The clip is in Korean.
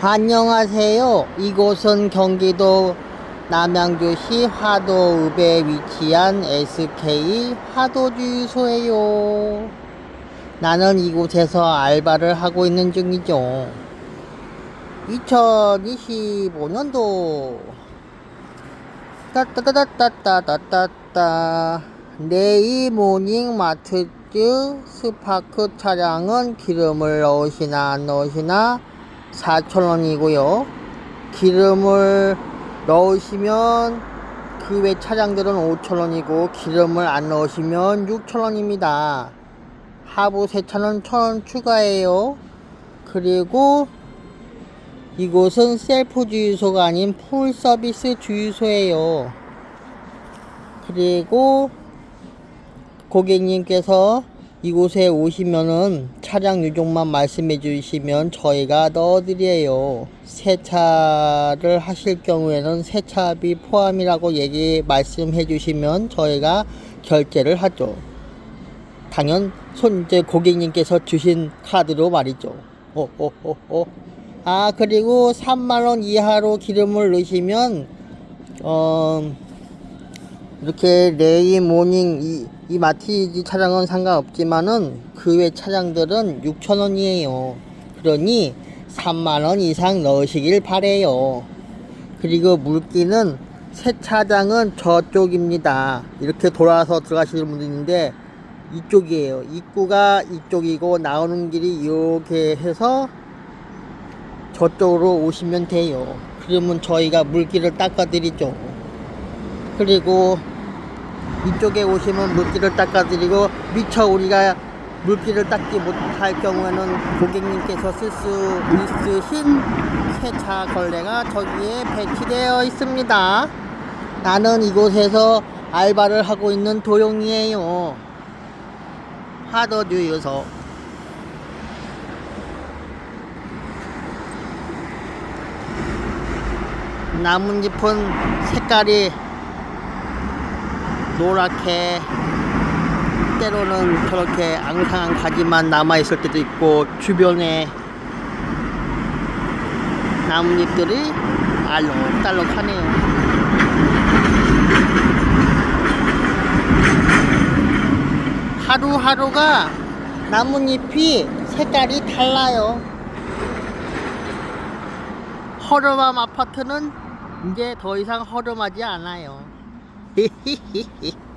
안녕하세요. 이곳은 경기도 남양주시 화도읍에 위치한 SK 화도주유소예요. 나는 이곳에서 알바를 하고 있는 중이죠. 2025년도 따따따따따따따따 네이 모닝 마트즈 스파크 차량은 기름을 넣으시나 안 넣으시나 4,000원이고요. 기름을 넣으시면 그 외 차량들은 5,000원이고 기름을 안 넣으시면 6,000원입니다. 하부 세차는 1,000원 추가해요. 그리고 이곳은 셀프 주유소가 아닌 풀 서비스 주유소예요. 그리고 고객님께서 이곳에 오시면은 차량 유종만 말씀해 주시면 저희가 넣어드려요. 세차를 하실 경우에는 세차비 포함이라고 얘기 말씀해 주시면 저희가 결제를 하죠. 당연 손 이제 고객님께서 주신 카드로 말이죠. 호호호호. 아 그리고 3만 원 이하로 기름을 넣으시면 어 이렇게 레이 모닝 이, 이 마티즈 차량은 상관없지만은 그 외 차량들은 6,000원이에요. 그러니 3만원 이상 넣으시길 바래요. 그리고 물기는 세차장은 저쪽입니다. 이렇게 돌아서 들어가시는 분도 있는데 이쪽이에요. 입구가 이쪽이고 나오는 길이 이렇게 해서 저쪽으로 오시면 돼요. 그러면 저희가 물기를 닦아 드리죠. 그리고 이쪽에 오시면 물기를 닦아드리고 미처 우리가 물기를 닦지 못할 경우에는 고객님께서 쓸 수 있으신 세차 걸레가 저기에 배치되어 있습니다. 나는 이곳에서 알바를 하고 있는 도용이에요. 하더주유소. 나뭇잎은 색깔이 노랗게 때로는 저렇게 앙상한 가지만 남아있을 때도 있고 주변에 나뭇잎들이 알록달록하네요. 하루하루가 나뭇잎이 색깔이 달라요. 허름함 아파트는 이제 더 이상 허름하지 않아요 Hehehehe.